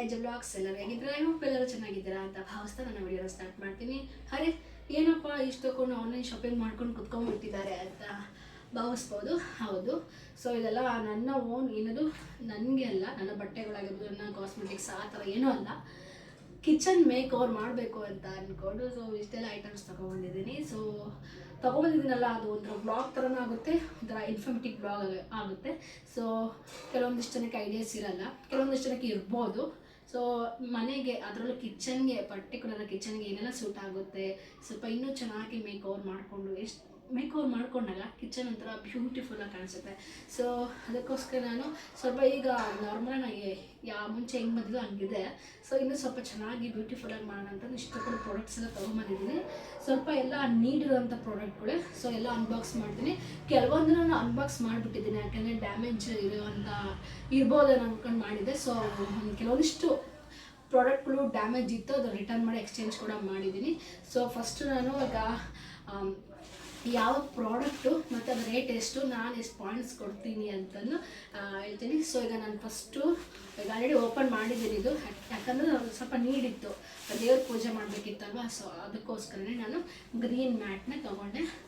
ಎಜ್ blogs ಎಲ್ಲರೂ I hope ಎಲ್ಲರೂ ಚೆನ್ನಾಗಿದ್ದೀರಾ ಅಂತ ಭಾವಿಸ್ತಾ ನಾನು ವಿಡಿಯೋನ ಸ್ಟಾರ್ಟ್ ಮಾಡ್ತೀನಿ. ಅರೆ ಏನಪ್ಪ ತಗೊಂಡು ಆನ್ಲೈನ್ ಶಾಪಿಂಗ್ ಮಾಡ್ಕೊಂಡು ಕುತ್ಕೊಂಡ್ಬಿಟ್ಟಿದ್ದಾರೆ ಅಂತ ಭಾವಿಸ್ಬೋದು. ಹೌದು. ಸೊ ಇದೆಲ್ಲ ನನ್ನ ಓನ್ ಏನದು? ನನಗೆ ಅಲ್ಲ, ನನ್ನ ಬಟ್ಟೆಗಳಾಗಿರ್ಬೋದು, ನನ್ನ ಕಾಸ್ಮೆಟಿಕ್ಸ್ ಆ ಥರ ಏನೂ ಅಲ್ಲ. ಕಿಚನ್ ಮೇಕ್ ಓವರ್ ಮಾಡಬೇಕು ಅಂತ ಅಂದ್ಕೊಂಡು ಸೊ ಇಷ್ಟೆಲ್ಲ ಐಟಮ್ಸ್ ತೊಗೊಬಂದಿದ್ದೀನಿ ಸೊ ತೊಗೊಬಂದಿದ್ದೀನಲ್ಲ ಅದು ಒಂಥರ ಬ್ಲಾಗ್ ಥರನೂ ಆಗುತ್ತೆ, ಒಂಥರ ಇನ್ಫಾರ್ಮೇಟಿವ್ ಬ್ಲಾಗ್ ಆಗುತ್ತೆ. ಸೊ ಕೆಲವೊಂದಿಷ್ಟು ಜನಕ್ಕೆ ಐಡಿಯಾಸ್ ಇರಲ್ಲ. ಕೆಲವೊಂದಿಷ್ಟು ಜನಕ್ಕೆ ಇರ್ಬೋದು. ಸೊ ಮನೆಗೆ, ಅದರಲ್ಲೂ ಕಿಚನ್ಗೆ ಪರ್ಟಿಕ್ಯುಲರ್ ಕಿಚನ್ಗೆ ಏನೆಲ್ಲ ಸೂಟ್ ಆಗುತ್ತೆ? ಸ್ವಲ್ಪ ಇನ್ನೂ ಚೆನ್ನಾಗಿ ಮೇಕ್ ಓವರ್ ಮಾಡಿಕೊಂಡು, ಎಷ್ಟು ಮೇಕ್ ಓವರ್ ಮಾಡ್ಕೊಂಡಾಗ ಕಿಚನ್ ಒಂಥರ ಬ್ಯೂಟಿಫುಲ್ಲಾಗಿ ಕಾಣಿಸುತ್ತೆ. ಸೊ ಅದಕ್ಕೋಸ್ಕರ ನಾನು ಸ್ವಲ್ಪ ಈಗ ನಾರ್ಮಲ್ ಆಗಿ ಯಾ ಮುಂಚೆ ಹೆಂಗೆ ಬಂದಿದ್ದು ಹಂಗಿದೆ. ಸೊ ಇನ್ನೂ ಸ್ವಲ್ಪ ಚೆನ್ನಾಗಿ ಬ್ಯೂಟಿಫುಲ್ಲಾಗಿ ಮಾಡೋಣ ಅಂತ ಇಷ್ಟಪಡೋ ಪ್ರಾಡಕ್ಟ್ಸ್ ಎಲ್ಲ ತೊಗೊಂಬಂದಿದ್ದೀನಿ. ಸ್ವಲ್ಪ ಎಲ್ಲ ನೀಡಿರುವಂಥ ಪ್ರಾಡಕ್ಟ್ಗಳೇ ಸೊ ಎಲ್ಲ ಅನ್ಬಾಕ್ಸ್ ಮಾಡ್ತೀನಿ. ಕೆಲವೊಂದು ನಾನು ಅನ್ಬಾಕ್ಸ್ ಮಾಡಿಬಿಟ್ಟಿದ್ದೀನಿ, ಯಾಕೆಂದರೆ ಡ್ಯಾಮೇಜ್ ಇರುವಂಥ ಇರ್ಬೋದೇನೋ ಅಂದ್ಕೊಂಡು ಮಾಡಿದ್ದೆ. ಸೊ ಕೆಲವೊಂದಿಷ್ಟು ಪ್ರಾಡಕ್ಟ್ಗಳು ಡ್ಯಾಮೇಜ್ ಇತ್ತು ಅದು ರಿಟರ್ನ್ ಮಾಡಿ ಎಕ್ಸ್ಚೇಂಜ್ ಕೂಡ ಮಾಡಿದ್ದೀನಿ. ಸೊ ಫಸ್ಟು ನಾನು ಈಗ ಯಾವ ಪ್ರಾಡಕ್ಟು ಮತ್ತು ಅದು ರೇಟ್ ಎಷ್ಟು, ನಾನು ಎಷ್ಟು ಪಾಯಿಂಟ್ಸ್ ಕೊಡ್ತೀನಿ ಅಂತಲೂ ಹೇಳ್ತೀನಿ. ಸೊ ಈಗ ನಾನು ಫಸ್ಟು ಈಗ ಆಲ್ರೆಡಿ ಓಪನ್ ಮಾಡಿದ್ದೀನಿ ಇದು. ಯಾಕ್- ಯಾಕಂದರೆ ಸ್ವಲ್ಪ ನೀಡಿತ್ತು. ದೇವ್ರ ಪೂಜೆ ಮಾಡಬೇಕಿತ್ತಲ್ವ? ಸೊ ಅದಕ್ಕೋಸ್ಕರನೇ ನಾನು ಗ್ರೀನ್ ಮ್ಯಾಟ್ನ ತೊಗೊಂಡೆ.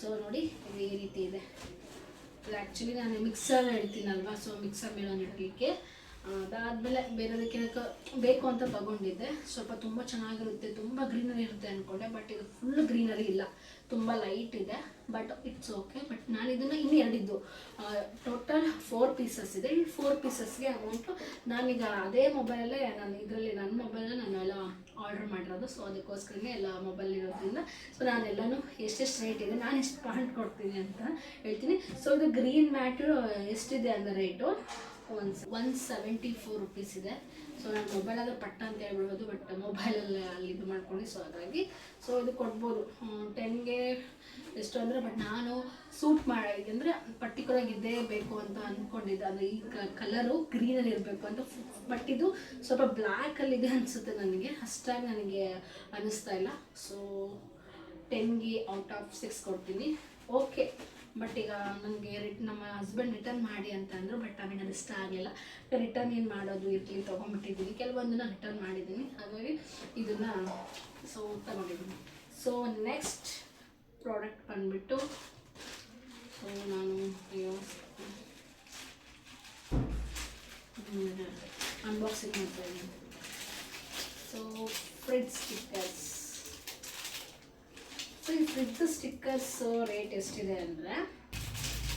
ಸೊ ನೋಡಿ, ಇದು ಈ ರೀತಿ ಇದೆ. ಆ್ಯಕ್ಚುಲಿ ನಾನು ಮಿಕ್ಸರ್ ಇಡ್ತೀನಲ್ವಾ? ಸೊ ಮಿಕ್ಸರ್ ಮೇಲೆ ಇಡಲಿಕ್ಕೆ. ಅದಾದಮೇಲೆ ಬೇರೆದಕ್ಕೆ ಬೇಕು ಅಂತ ತಗೊಂಡಿದ್ದೆ. ಸ್ವಲ್ಪ ತುಂಬ ಚೆನ್ನಾಗಿರುತ್ತೆ, ತುಂಬ ಗ್ರೀನರಿ ಇರುತ್ತೆ ಅಂದ್ಕೊಂಡೆ ಬಟ್ ಇದು ಫುಲ್ ಗ್ರೀನರಿ ಇಲ್ಲ. ತುಂಬ ಲೈಟ್ ಇದೆ ಬಟ್ ಇಟ್ಸ್ ಓಕೆ ಬಟ್ ನಾನು ಇದನ್ನು ಇನ್ನೂ ಎರಡಿದ್ದು. ಟೋಟಲ್ ಫೋರ್ ಪೀಸಸ್ ಇದೆ. ಈ ಫೋರ್ ಪೀಸಸ್ಗೆ ಅಮೌಂಟು ನಾನೀಗ ಅದೇ ಮೊಬೈಲಲ್ಲೇ ನಾನು ಇದರಲ್ಲಿ ನನ್ನ ಮೊಬೈಲಲ್ಲೇ ನಾನು ಎಲ್ಲ ಆರ್ಡರ್ ಮಾಡಿರೋದು. ಸೊ ಅದಕ್ಕೋಸ್ಕರನೇ ಎಲ್ಲ ಮೊಬೈಲ್ ಇರೋದ್ರಿಂದ ಸೊ ನಾನೆಲ್ಲನೂ ಎಷ್ಟೆಷ್ಟು ರೇಟ್ ಇದೆ, ನಾನು ಎಷ್ಟು ಪಾಯಿಂಟ್ ಕೊಡ್ತೀನಿ ಅಂತ ಹೇಳ್ತೀನಿ. ಸೊ ಇದು ಗ್ರೀನ್ ಮ್ಯಾಟು ಎಷ್ಟಿದೆ ಅಂದರೆ rate one one seventy four rupees ಇದೆ. ಸೊ ನಾನು ಮೊಬೈಲಾದ್ರೆ ಪಟ್ಟ ಅಂತ ಹೇಳ್ಬಿಡ್ಬೋದು ಬಟ್ ಮೊಬೈಲಲ್ಲಿ ಅಲ್ಲಿ ಇದು ಮಾಡ್ಕೊಂಡು ಸೊ ಹಾಗಾಗಿ ಸೊ ಇದು ಕೊಡ್ಬೋದು. ಟೆನ್ಗೆ ಎಷ್ಟು ಅಂದರೆ ಬಟ್ ನಾನು ಸೂಟ್ ಮಾಡಿ ಅಂದರೆ ಪರ್ಟಿಕ್ಯುಲರ್ ಇದೇ ಬೇಕು ಅಂತ ಅಂದ್ಕೊಂಡಿದ್ದೆ ಅದು ಈ ಕಲರು ಗ್ರೀನಲ್ಲಿ ಇರಬೇಕು ಅಂತ. ಬಟ್ ಇದು ಸ್ವಲ್ಪ ಬ್ಲ್ಯಾಕಲ್ಲಿದೆ ಅನಿಸುತ್ತೆ ನನಗೆ. ಅಷ್ಟಾಗಿ ನನಗೆ ಅನ್ನಿಸ್ತಾ ಇಲ್ಲ. ಸೊ ಟೆನ್ಗೆ ಔಟ್ ಆಫ್ ಸಿಕ್ಸ್ ಕೊಡ್ತೀನಿ. ಓಕೆ ಬಟ್ ಈಗ ನನಗೆ ರಿಟ್ ನಮ್ಮ ಹಸ್ಬೆಂಡ್ ರಿಟರ್ನ್ ಮಾಡಿ ಅಂತ ಅಂದರು ಬಟ್ ನನಗೆ ಅದು ಇಷ್ಟ ಆಗಲಿಲ್ಲ. ರಿಟರ್ನ್ ಏನು ಮಾಡೋದು ಇರಲಿ ತೊಗೊಂಬಿಟ್ಟಿದ್ದೀನಿ ಕೆಲವೊಂದನ್ನ ರಿಟರ್ನ್ ಮಾಡಿದ್ದೀನಿ ಹಾಗಾಗಿ ಇದನ್ನು ಸೊ ತಗೊಂಡಿದ್ದೀನಿ ಸೊ ನೆಕ್ಸ್ಟ್ ಪ್ರಾಡಕ್ಟ್ ಬಂದುಬಿಟ್ಟು ಸೊ ನಾನು ಅನ್ಬಾಕ್ಸಿಂಗ್ ಮಾಡ್ತಾ ಇದ್ದೀನಿ ಸೊ ಫ್ರಿಡ್ಜ್ ಸ್ಟಿಕ್ಕರ್ಸ್ ಸೊ ಈ ಫ್ರಿಡ್ಜ್ ಸ್ಟಿಕ್ಕರ್ಸ್ ರೇಟ್ ಎಷ್ಟಿದೆ ಅಂದರೆ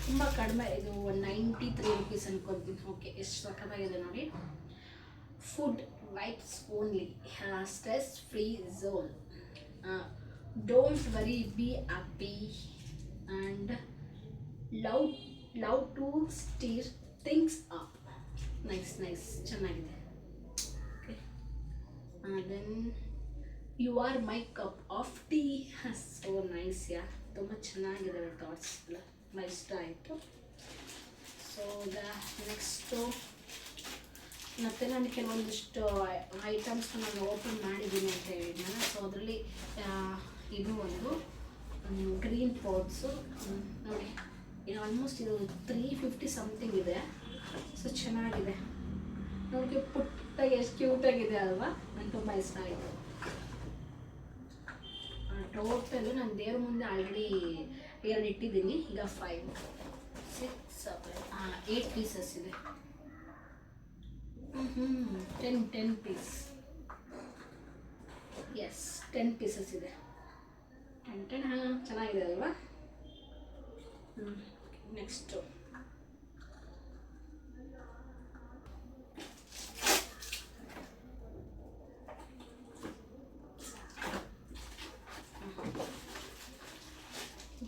ತುಂಬ ಕಡಿಮೆ, ಇದು ಒನ್ ನೈಂಟಿ ತ್ರೀ ರುಪೀಸ್ ಅನ್ಕೊತೀನಿ ಓಕೆ ಎಷ್ಟು ಸಖತ್ತಾಗಿದೆ ನೋಡಿ food wipes only stress free zone don't worry be happy and love love to steer things up nice nice ಚೆನ್ನಾಗಿದೆ. Okay then you are my cup of tea so nice yeah ತುಂಬ ಚೆನ್ನಾಗಿದೆ thoughts ಎಲ್ಲ. ತುಂಬ ಇಷ್ಟ ಆಯಿತು so the next ಮತ್ತು ನಾನು ಕೆಲವೊಂದಿಷ್ಟು ಐಟಮ್ಸ್ ನಾನು ಓಪನ್ ಮಾಡಿದ್ದೀನಿ ಅಂತ ಹೇಳಿದ್ನಲ್ಲ. ಸೊ ಅದರಲ್ಲಿ ಇದು ಒಂದು ಗ್ರೀನ್ ಪಾಟ್ಸು ನೋಡಿ. ಇದು ಆಲ್ಮೋಸ್ಟ್ ಇದು ತ್ರೀ ಫಿಫ್ಟಿ ಸಮಥಿಂಗ್ ಇದೆ. ಸೊ ಚೆನ್ನಾಗಿದೆ. ನೋಡಿ ಪುಟ್ಟಾಗಿ ಎಷ್ಟು ಕ್ಯೂಟಾಗಿದೆ ಅಲ್ವಾ? ನಂಗೆ ತುಂಬ ಇಷ್ಟ ಆಯಿತು. ಟೋಟಲ್ ನಾನು ದೇವ್ರ ಮುಂದೆ ಆಲ್ರೆಡಿ ಎರಡು ಇಟ್ಟಿದ್ದೀನಿ ಈಗ ಫೈವ್ ಸಿಕ್ಸ್ ಹಾಂ ಏಯ್ಟ್ ಪೀಸಸ್ ಇದೆ. ಹ್ಞೂ ten ten piece yes ten pieces ಇದೆ. ಟೆನ್ ಟೆನ್ ಹಾಂ, ಚೆನ್ನಾಗಿದೆ ಅಲ್ವಾ? ಹ್ಞೂ ನೆಕ್ಸ್ಟು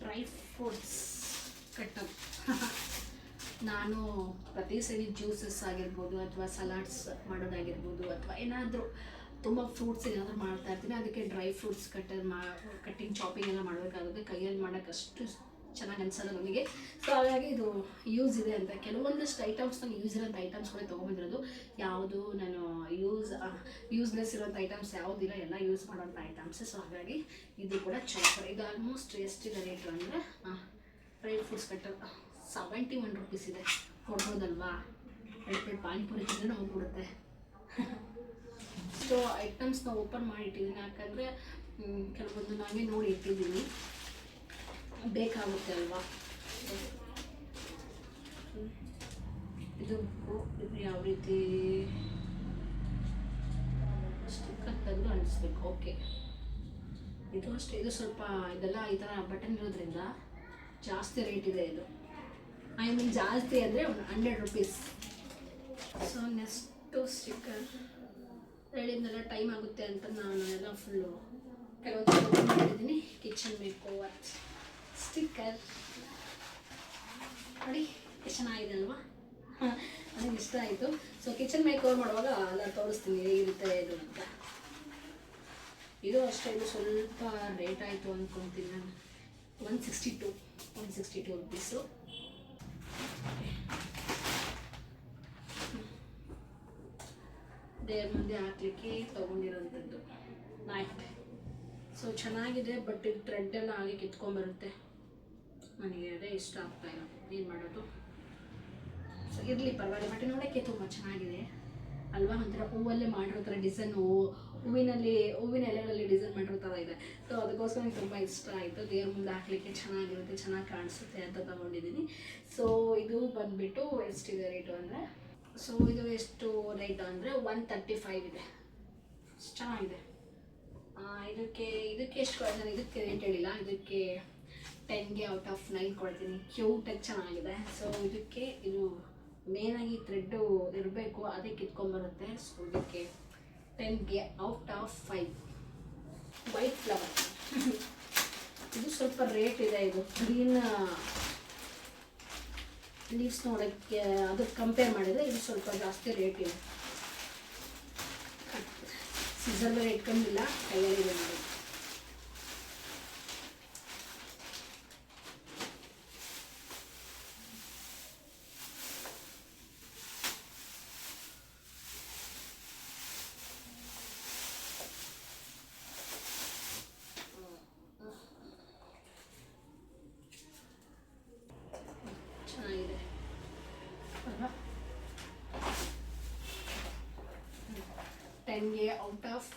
ಡ್ರೈ ಫ್ರೂಟ್ಸ್ ಕಟ್ಟಪ್ ನಾನು ಸರಿ ಜ್ಯೂಸಸ್ ಆಗಿರ್ಬೋದು ಅಥವಾ ಸಲಾಡ್ಸ್ ಮಾಡೋದಾಗಿರ್ಬೋದು ಅಥವಾ ಏನಾದರೂ ತುಂಬ ಫ್ರೂಟ್ಸ್ ಏನಾದರೂ ಮಾಡ್ತಾ ಇರ್ತೀನಿ. ಅದಕ್ಕೆ ಡ್ರೈ ಫ್ರೂಟ್ಸ್ ಕಟ್ಟರ್ ಮಾ ಕಟ್ಟಿಂಗ್ ಚಾಪಿಂಗ್ ಎಲ್ಲ ಮಾಡಬೇಕಾಗುತ್ತೆ. ಕೈಯಲ್ಲಿ ಮಾಡೋಕೆ ಅಷ್ಟು ಚೆನ್ನಾಗಿ ಅನಿಸಲ್ಲ ನನಗೆ ಸೊ ಹಾಗಾಗಿ ಇದು ಯೂಸ್ ಇದೆ ಅಂತ ಕೆಲವೊಂದಷ್ಟು ಐಟಮ್ಸ್ ನಾನು ಯೂಸ್ ಇರೋಂಥ ಐಟಮ್ಸ್ಗಳೇ ತೊಗೊಂಡಿರೋದು ಯಾವುದು ನಾನು ಯೂಸ್ ಯೂಸ್ಲೆಸ್ ಇರೋಂಥ ಐಟಮ್ಸ್ ಯಾವುದಿಲ್ಲ ಎಲ್ಲ ಯೂಸ್ ಮಾಡೋಂಥ ಐಟಮ್ಸ್ ಸೊ ಹಾಗಾಗಿ ಇದು ಕೂಡ ಚಾಪರ್ ಇದು ಆಲ್ಮೋಸ್ಟ್ ಎಷ್ಟಿದೆ ರೇಟು ಅಂದರೆ dry fruits cutter seventy one rupees ಇದೆ. ಕೊಡ್ಬೋದಲ್ವಾ? ಎರಡು ಪ್ಲೇಟ್ ಪಾನಿಪುರಿ ತಿಂದರೆ ಹೋಗ್ಬಿಡುತ್ತೆ. ಸೊ ಐಟಮ್ಸ್ನ ಓಪನ್ ಮಾಡಿ ಇಟ್ಟಿದ್ದೀನಿ ಯಾಕಂದರೆ ಕೆಲವೊಂದು ನಾವೇ ನೋಡಿ ಇಟ್ಟಿದ್ದೀನಿ ಬೇಕಾಗುತ್ತೆ ಅಲ್ವಾ? ಇದು ಇದು ಯಾವ ರೀತಿ? ಸ್ಟಿಕ್ಕರ್ ತೆಗೆದು ಅನಿಸ್ಬೇಕು ಓಕೆ ಇದು ಅಷ್ಟೇ. ಇದು ಸ್ವಲ್ಪ ಇದೆಲ್ಲ ಈ ಥರ ಬಟನ್ ಇರೋದ್ರಿಂದ ಜಾಸ್ತಿ ರೇಟ್ ಇದೆ ಇದು. ಐ ಮೀನ್ ಜಾಸ್ತಿ ಅಂದರೆ ಒಂದು hundred rupees so next sticker ಹೇಳಿದ್ನೆಲ್ಲ time ಆಗುತ್ತೆ ಅಂತ ನಾನು ಎಲ್ಲ ಫುಲ್ಲು ಕೆಲವೊಂದು ಮಾಡಿದ್ದೀನಿ. ಕಿಚನ್ ಮೇಕ್ ಓವರ್ ಸ್ಟಿಕ್ಕರ್ ನೋಡಿ ಎಷ್ಟು ಚೆನ್ನಾಗಿದೆ ಅಲ್ವಾ? ನನಗೆ ಇಷ್ಟ ಆಯಿತು. ಸೊ ಕಿಚನ್ ಮೇಕ್ ಓವರ್ ಮಾಡುವಾಗ ಎಲ್ಲ ತೋರಿಸ್ತೀನಿ ಹೇಗಿರುತ್ತೆ ಇದು ಅಂತ. ಇದು ಅಷ್ಟೇ ಇದು ಸ್ವಲ್ಪ ರೇಟ್ ಆಯಿತು ಅಂದ್ಕೊತೀನಿ ನಾನು. One sixty two one sixty two rupees ದೇವ್ರ ಮುಂದೆ ಹಾಕ್ಲಿಕ್ಕೆ ತೊಗೊಂಡಿರೋಂಥದ್ದು ನೈಟ್ ಸೊ ಚೆನ್ನಾಗಿದೆ ಬಟ್ ಇದು ಥ್ರೆಡ್ ಎಲ್ಲ ಹಾಗೆ ಕಿತ್ಕೊಂಡ್ಬರುತ್ತೆ ನನಗೆ ಅದೇ ಇಷ್ಟ ಆಗ್ತಾ ಇಲ್ಲ. ಏನು ಮಾಡೋದು? ಸೊ ಇರಲಿ, ಪರವಾಗಿಲ್ಲ. ಬಟ್ ನೋಡೋಕ್ಕೆ ತುಂಬ ಚೆನ್ನಾಗಿದೆ. ಅಲ್ವಾ? ಒಂಥರ ಹೂವಲ್ಲೇ ಮಾಡಿರೋ ಥರ ಡಿಸೈನ್ ಹೂವಿನಲ್ಲಿ, ಹೂವಿನ ಎಲೆಗಳಲ್ಲಿ ಡಿಸೈನ್ ಮಾಡಿರೋ ಥರ ಇದೆ. ಸೊ ಅದಕ್ಕೋಸ್ಕರ ನನಗೆ ತುಂಬ ಇಷ್ಟ ಆಯಿತು. ದೇವ್ರ ಮುಂದೆ ಹಾಕ್ಲಿಕ್ಕೆ ಚೆನ್ನಾಗಿರುತ್ತೆ, ಚೆನ್ನಾಗಿ ಕಾಣಿಸುತ್ತೆ ಅಂತ ತಗೊಂಡಿದ್ದೀನಿ ಸೊ ಇದು ಬಂದುಬಿಟ್ಟು ಎಷ್ಟಿದೆ ರೇಟು ಅಂದರೆ? ಸೊ ಇದು ಎಷ್ಟು ರೇಟು ಅಂದರೆ ಒನ್ ತರ್ಟಿ ಫೈವ್ ಇದೆ. ಚೆನ್ನಾಗಿದೆ. ಇದಕ್ಕೆ ಇದಕ್ಕೆ ಎಷ್ಟು ಕೊಡ್ತೀನಿ ಇದಕ್ಕೆ ರೇಟ್ ಹೇಳಿಲ್ಲ. ಇದಕ್ಕೆ ಟೆನ್ಗೆ ಔಟ್ ಆಫ್ ನೈನ್ ಕೊಡ್ತೀನಿ. ಕ್ಯೂಟಾಗಿ ಚೆನ್ನಾಗಿದೆ. ಸೊ ಇದಕ್ಕೆ ಇದು ಮೇನಾಗಿ ಥ್ರೆಡ್ಡು ಇರಬೇಕು ಅದೇ ಕಿತ್ಕೊಂಡ್ಬರುತ್ತೆ ಸೊ ಇದಕ್ಕೆ ಟೆನ್ಗೆ out of five white flower ಇದು ಸ್ವಲ್ಪ ರೇಟ್ ಇದೆ ಇದು. ಗ್ರೀನ್ ಲೀವ್ಸ್ ನೋಡೋಕ್ಕೆ ಅದಕ್ಕೆ ಕಂಪೇರ್ ಮಾಡಿದರೆ ಇದು ಸ್ವಲ್ಪ ಜಾಸ್ತಿ ರೇಟ್ ಇದೆ. ಬೇರೆ ಇಟ್ಕೊಂಡಿಲ್ಲ, ಕೈಯಲ್ಲಿ ನೋಡಿ ಚೆನ್ನಾಗಿದೆ ಅಲ್ವಾ ಟೆನ್ಗೆ ಔಟ್ ಆಫ್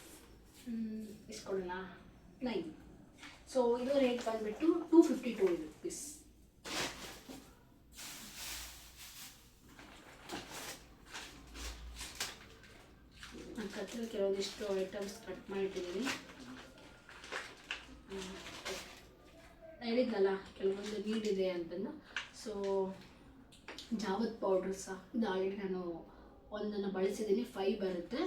ಎಷ್ಟು ಕೊಡೋಣ ನೈನ್ ಸೊ ಇದು ರೇಟ್ ಬಂದುಬಿಟ್ಟು ಟೂ ಫಿಫ್ಟಿ ಟೂ ರುಪೀಸ್ ನಾನು ಕತ್ತಲು ಕೆಲವೊಂದಿಷ್ಟು ಐಟಮ್ಸ್ ಕಟ್ ಮಾಡಿದ್ದೀನಿ. ಹೇಳಿದ್ನಲ್ಲ ಕೆಲವೊಂದು ನೀಡಿದೆ ಅಂತಂದು ಸೊ ಜಾವತ್ ಪೌಡ್ರ್ ಸಹ, ಇದು ಆಲ್ರೆಡಿ ನಾನು ಒಂದನ್ನು ಬಳಸಿದ್ದೀನಿ ಫೈವ್ ಬರುತ್ತೆ.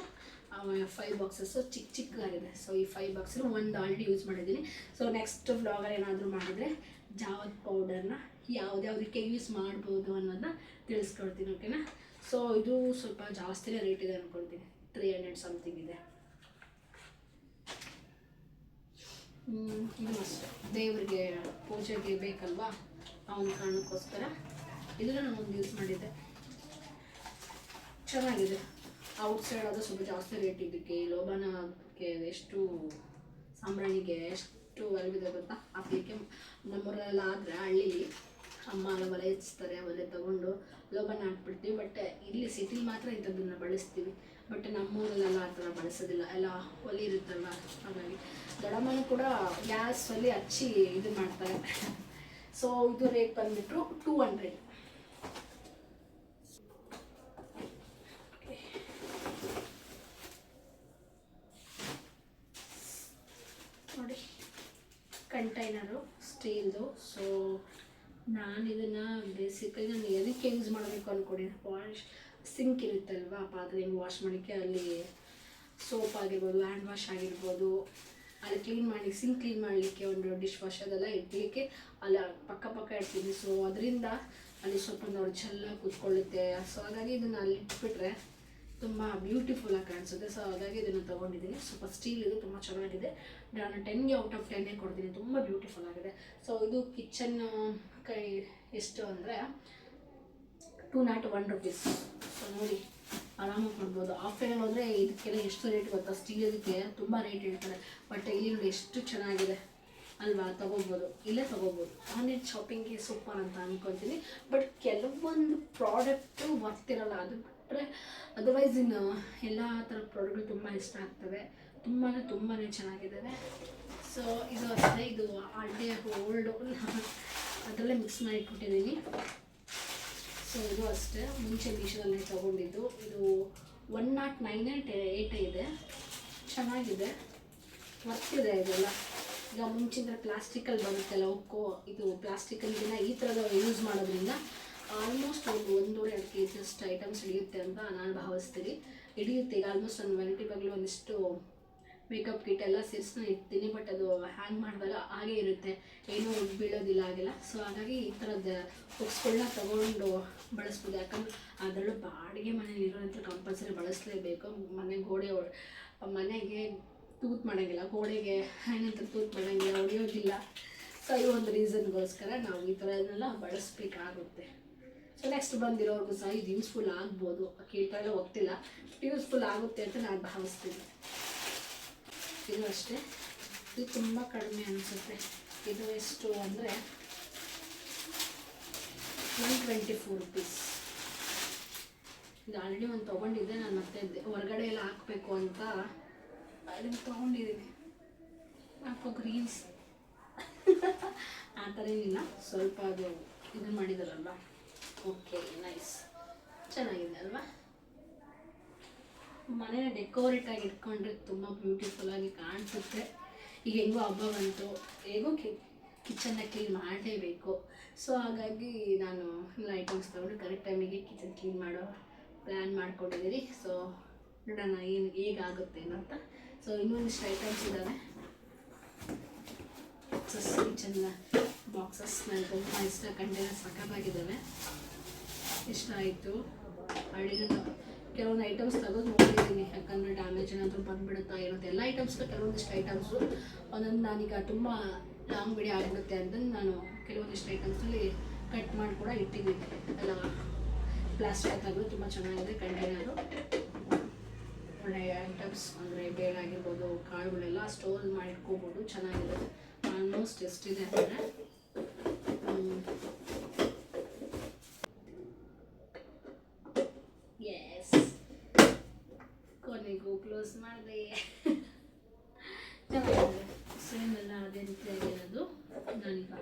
ಫೈವ್ ಬಾಕ್ಸಸ್ಸು ಚಿಕ್ಕ ಚಿಕ್ಕದಾಗಿದೆ ಸೊ ಈ ಫೈವ್ ಬಾಕ್ಸಲ್ಲಿ ಒಂದು ಆಲ್ರೆಡಿ ಯೂಸ್ ಮಾಡಿದ್ದೀನಿ. ಸೊ ನೆಕ್ಸ್ಟ್ ಫ್ಲಾಗರ್ ಏನಾದರೂ ಮಾಡಿದರೆ ಜಾವದ್ ಪೌಡರ್ನ ಯಾವುದ್ಯಾವ್ದಕ್ಕೆ ಯೂಸ್ ಮಾಡ್ಬೋದು ಅನ್ನೋದನ್ನ ತಿಳಿಸ್ಕೊಡ್ತೀನಿ ಓಕೆನಾ ಸೊ ಇದು ಸ್ವಲ್ಪ ಜಾಸ್ತಿನೇ ರೇಟ್ ಇದೆ ಅಂದ್ಕೊಳ್ತೀನಿ ತ್ರೀ ಹಂಡ್ರೆಡ್ ಸಮಥಿಂಗ್ ಇದೆ. ಇದು ಅಷ್ಟೇ. ದೇವರಿಗೆ ಪೂಜೆಗೆ ಬೇಕಲ್ವಾ? ಆ ಕಾರಣಕ್ಕೋಸ್ಕರ. ಇದನ್ನು ನಾನು ಒಂದು ಯೂಸ್ ಮಾಡಿದ್ದೆ. ಚೆನ್ನಾಗಿದೆ. ಔಟ್ ಸೈಡ್ ಅದು ಸ್ವಲ್ಪ ಜಾಸ್ತಿ ರೇಟ್ ಇದಕ್ಕೆ ಲೋಬಾನಕ್ಕೆ ಎಷ್ಟು ಸಾಂಬ್ರಾಣಿಗೆ ಎಷ್ಟು ವ್ಯಾಲ್ಯೂ ಗೊತ್ತಾ? ಹಾಕಲಿಕ್ಕೆ ನಮ್ಮೂರಲ್ಲೆಲ್ಲ ಆದರೆ ಹಳ್ಳಿ ಅಮ್ಮ ಎಲ್ಲ ಒಲೆ ಹೆಚ್ಚಿಸ್ತಾರೆ ಒಲೆ ತಗೊಂಡು ಲೋಬಾನ ಹಾಕ್ಬಿಡ್ತೀವಿ. ಬಟ್ ಇಲ್ಲಿ ಸಿಟಿಲಿ ಮಾತ್ರ ಇಂಥದ್ದನ್ನು ಬಳಸ್ತೀವಿ. ಬಟ್ ನಮ್ಮೂರಲ್ಲೆಲ್ಲ ಆ ಥರ ಬಳಸೋದಿಲ್ಲ. ಎಲ್ಲ ಒಲೆ ಇರುತ್ತಲ್ಲ, ಹಾಗಾಗಿ ದೊಡ್ಡಮ್ಮನೂ ಕೂಡ ಗ್ಯಾಸ್ ಅಲ್ಲಿ ಹಚ್ಚಿ ಇದು ಮಾಡ್ತಾರೆ. ಸೊ ಇದು ರೇಟ್ ಬಂದುಬಿಟ್ರು ಟೂ ಹಂಡ್ರೆಡ್ ನೋಡಿ ಕಂಟೈನರು ಸ್ಟೀಲ್ದು ಸೊ ನಾನು ಇದನ್ನು ಬೇಸಿಕಲಿ ನಾನು ಏನಕ್ಕೆ ಯೂಸ್ ಮಾಡಬೇಕು ಅಂದ್ಕೊಡಿ ವಾಶ್ ಸಿಂಕ್ ಇರುತ್ತಲ್ವಾ? ಪಾತ್ರೆ ಹಿಂಗೆ ವಾಶ್ ಮಾಡೋಕ್ಕೆ ಅಲ್ಲಿ ಸೋಪ್ ಆಗಿರ್ಬೋದು ಹ್ಯಾಂಡ್ ವಾಶ್ ಆಗಿರ್ಬೋದು, ಅಲ್ಲಿ ಕ್ಲೀನ್ ಮಾಡಿ ಸಿಂಕ್ ಕ್ಲೀನ್ ಮಾಡಲಿಕ್ಕೆ ಒಂದು ಡಿಶ್ ವಾಶ್ ಅದೆಲ್ಲ ಇಡಲಿಕ್ಕೆ ಅಲ್ಲಿ, ಪಕ್ಕ ಪಕ್ಕ ಇಡ್ತೀನಿ. ಸೊ ಅದರಿಂದ ಅಲ್ಲಿ ಸ್ವಲ್ಪ ನೋಡಿ ಚೆನ್ನಾಗಿ ಕೂತ್ಕೊಳ್ಳುತ್ತೆ. ಸೊ ಹಾಗಾಗಿ ಇದನ್ನು ಅಲ್ಲಿ ಇಟ್ಬಿಟ್ರೆ ತುಂಬ ಬ್ಯೂಟಿಫುಲ್ಲಾಗಿ ಕಾಣಿಸುತ್ತೆ. ಸೊ ಹಾಗಾಗಿ ಇದನ್ನು ತೊಗೊಂಡಿದ್ದೀನಿ. ಸ್ವಲ್ಪ ಸ್ಟೀಲ್ ಇದು ತುಂಬ ಚೆನ್ನಾಗಿದೆ. ನಾನು ಟೆನ್ಗೆ ಔಟ್ ಆಫ್ ಟೆನ್ನೇ ಕೊಡ್ತೀನಿ. ತುಂಬ ಬ್ಯೂಟಿಫುಲ್ ಆಗಿದೆ. ಸೊ ಇದು ಕಿಚನ್ ಕೈ ಎಷ್ಟು ಅಂದರೆ two not one rupees so ನೋಡಿ, ಆರಾಮಾಗಿ ಕೊಡ್ಬೋದು. ಆಫ್ಲೈನಲ್ಲಿ ಹೋದರೆ ಇದಕ್ಕೆಲ್ಲ ಎಷ್ಟು ರೇಟ್ ಗೊತ್ತಾ? ಸ್ಟೀಲ್ ಇದಕ್ಕೆ ತುಂಬ ರೇಟ್ ಹೇಳ್ತಾರೆ. ಬಟ್ ಇಲ್ಲಿ ನೋಡಿ ಎಷ್ಟು ಚೆನ್ನಾಗಿದೆ. ಅಲ್ವಾ? ತಗೋಬೋದು. ಇಲ್ಲೇ ತಗೋಬೋದು. ಆನ್ಲೈನ್ ಶಾಪಿಂಗ್ಗೆ ಸೂಪರ್ ಅಂತ ಅಂದ್ಕೊತೀನಿ ಬಟ್ ಕೆಲವೊಂದು ಪ್ರಾಡಕ್ಟು ವರ್ತಿರಲ್ಲ ಅದು ಬಿಟ್ಟರೆ ಅದರ್ವೈಸ್ ಇನ್ನು ಎಲ್ಲ ಥರ ಪ್ರಾಡಕ್ಟ್ಗಳು ತುಂಬ ಇಷ್ಟ ಆಗ್ತವೆ. ತುಂಬಾ ತುಂಬಾ ಚೆನ್ನಾಗಿದ್ದಾವೆ. ಸೊ ಇದು ಅಷ್ಟೇ, ಇದು ಆಲ್ಡೆ ಓಲ್ಡ್ ಅದರಲ್ಲೇ ಮಿಕ್ಸ್ ಮಾಡಿ ಇಟ್ಬಿಟ್ಟಿದ್ದೀನಿ ಸೊ ಇದು ಅಷ್ಟೇ. ಮುಂಚೆ ಮೀಶೋದಲ್ಲಿ ತೊಗೊಂಡಿದ್ದು. ಇದು one not nine eight eight ಇದೆ. ಚೆನ್ನಾಗಿದೆ. ವರ್ತಿದೆ ಇದೆಲ್ಲ. ಈಗ ಮುಂಚಿನ ಪ್ಲಾಸ್ಟಿಕಲ್ಲಿ ಬರುತ್ತೆ ಉಕ್ಕು, ಇದು ಪ್ಲಾಸ್ಟಿಕಲ್ಲಿನ ಈ ಥರದ ಯೂಸ್ ಮಾಡೋದ್ರಿಂದ ಆಲ್ಮೋಸ್ಟ್ ಒಂದು ಒಂದೂವರೆ ಎರಡು ಕೆ ಜಿಯಷ್ಟು ಐಟಮ್ಸ್ ಹಿಡಿಯುತ್ತೆ ಅಂತ ನಾನು ಭಾವಿಸ್ತೀನಿ. ಹಿಡಿಯುತ್ತೆ, ಈಗ ಆಲ್ಮೋಸ್ಟ್ ಒಂದು ವೆರೈಟಿ ಬಗ್ಗೆ ಒಂದಿಷ್ಟು ಮೇಕಪ್ ಕಿಟ್ ಎಲ್ಲ ಸೇರಿಸಿ ನಾನು ಇಡ್ತೀನಿ ಬಟ್ ಅದು ಹ್ಯಾಂಗ್ ಮಾಡಿದಾಗ ಹಾಗೆ ಇರುತ್ತೆ. ಏನೂ ಬೀಳೋದಿಲ್ಲ ಆಗಿಲ್ಲ ಸೊ ಹಾಗಾಗಿ ಈ ಥರದ ಬುಕ್ಸ್ಗಳನ್ನ ತೊಗೊಂಡು ಬಳಸ್ಬೋದು. ಯಾಕಂದ್ರೆ ಅದರಲ್ಲೂ ಬಾಡಿಗೆ ಮನೇಲಿ ಇರೋಂಥ ಕಂಪಲ್ಸರಿ ಬಳಸಲೇಬೇಕು. ಮನೆ ಗೋಡೆ ಮನೆಗೆ ತೂತ್ ಮಾಡೋಂಗಿಲ್ಲ, ಗೋಡೆಗೆ ಏನಂತ ತೂತ್ ಮಾಡೋಂಗಿಲ್ಲ ಹೊಡೆಯೋದಿಲ್ಲ ಸೊ ಈ ಒಂದು ರೀಸನ್ಗೋಸ್ಕರ ನಾವು ಈ ಥರದನ್ನೆಲ್ಲ ಬಳಸಬೇಕಾಗುತ್ತೆ. ಸೊ ನೆಕ್ಸ್ಟ್ ಬಂದಿರೋರ್ಗು ಸಹ ಇದು ಯೂಸ್ಫುಲ್ ಆಗ್ಬೋದು. ಕೇಳ್ತಾಳೆ ಹೋಗ್ತಿಲ್ಲ ಯೂಸ್ಫುಲ್ ಆಗುತ್ತೆ ಅಂತ ನಾನು ಭಾವಿಸ್ತೀನಿ. ಇದು ಅಷ್ಟೇ. ಇದು ತುಂಬ ಕಡಿಮೆ ಅನಿಸುತ್ತೆ. ಇದು ಎಷ್ಟು ಅಂದರೆ ಒನ್ ಟ್ವೆಂಟಿ ಫೋರ್ ರುಪೀಸ್ ಇದು ಆಲ್ರೆಡಿ ಒಂದು ತೊಗೊಂಡಿದ್ದೆ, ನಾನು ಮತ್ತೆ ಹೊರಗಡೆ ಎಲ್ಲ ಹಾಕಬೇಕು ಅಂತ ಅದನ್ನು ತೊಗೊಂಡಿದ್ದೀನಿ. ಹಾಕೋ ಗ್ರೀನ್ಸ್ ಆ ಥರ ಏನಿಲ್ಲ. ಸ್ವಲ್ಪ ಅದು ಇದು ಮಾಡಿದಾರಲ್ವ? ಓಕೆ ನೈಸ್ ಚೆನ್ನಾಗಿದೆ ಅಲ್ವಾ? ಮನೆ ಡೆಕೋರೇಟ್ ಆಗಿ ಇಟ್ಕೊಂಡ್ರೆ ತುಂಬ ಬ್ಯೂಟಿಫುಲ್ ಆಗಿ ಕಾಣಿಸುತ್ತೆ. ಈಗ ಹೆಂಗೋ ಹಬ್ಬ ಬಂತು. ಹೇಗೋ ಕಿ ಕಿಚನ್ನ ಕ್ಲೀನ್ ಮಾಡಲೇಬೇಕು. ಸೊ ಹಾಗಾಗಿ ನಾನು ಎಲ್ಲ ಐಟಮ್ಸ್ ತಗೊಂಡು ಕರೆಕ್ಟ್ ಟೈಮಿಗೆ ಕಿಚನ್ ಕ್ಲೀನ್ ಮಾಡೋ ಪ್ಲ್ಯಾನ್ ಮಾಡ್ಕೊಂಡಿದ್ದೀರಿ ಸೊ ನೋಡೋಣ ಏನು, ಹೇಗಾಗುತ್ತೆ ಅಂತ ಸೊ ಇನ್ನೊಂದಿಷ್ಟು ಐಟಮ್ಸ್ ಇದ್ದಾವೆ. ಕಿಚನ್ನ ಬಾಕ್ಸಸ್ ನನಗೆ ತುಂಬ ಇಷ್ಟ ಕಂಟೈನರ್ ಸಖತ್ತಾಗಿದ್ದಾವೆ. ಇಷ್ಟ ಆಯಿತು. ಅಡಿಗೆ ಕೆಲವೊಂದು ಐಟಮ್ಸ್ ತೆಗೆದು ನೋಡಿದ್ದೀನಿ ಯಾಕಂದರೆ ಡ್ಯಾಮೇಜ್ ಏನಾದರೂ ಬಂದುಬಿಡುತ್ತಾ ಇರುತ್ತೆ ಎಲ್ಲ ಐಟಮ್ಸ್ಗೆ ಕೆಲವೊಂದಿಷ್ಟು ಐಟಮ್ಸು ಒಂದೊಂದು ನಾನೀಗ ತುಂಬ ಲಾಂಗ್ ವಿಡಿಯೋ ಆಗಿಬಿಡುತ್ತೆ ಅಂತಂದು ನಾನು ಕೆಲವೊಂದಿಷ್ಟು ಐಟಮ್ಸಲ್ಲಿ ಕಟ್ ಮಾಡಿ ಕೂಡ ಇಟ್ಟಿದ್ದೀನಿ ಎಲ್ಲ ಪ್ಲಾಸ್ಟಿಕ್ ತೆಗೆದು ತುಂಬ ಚೆನ್ನಾಗಿದೆ ಕಂಟೈನರು ಒಳ್ಳೆಯ ಐಟಮ್ಸ್ ಅಂದರೆ ಬೇಳೆ ಆಗಿರ್ಬೋದು, ಕಾಳುಗಳೆಲ್ಲ ಸ್ಟೋರ್ ಮಾಡಿಟ್ಕೋಬೋದು, ಚೆನ್ನಾಗಿದೆ. ಆಲ್ಮೋಸ್ಟ್ ಎಷ್ಟಿದೆ ಅಂದರೆ ಎಸ್ ಕೊನೆಗೂ ಕ್ಲೋಸ್ ಮಾಡಿದೆ ಚೆನ್ನಾಗಿದೆ ಸೇಮ್ ಎಲ್ಲ ಅದೇ ರೀತಿಯಾಗಿರೋದು ನಾನೀಗ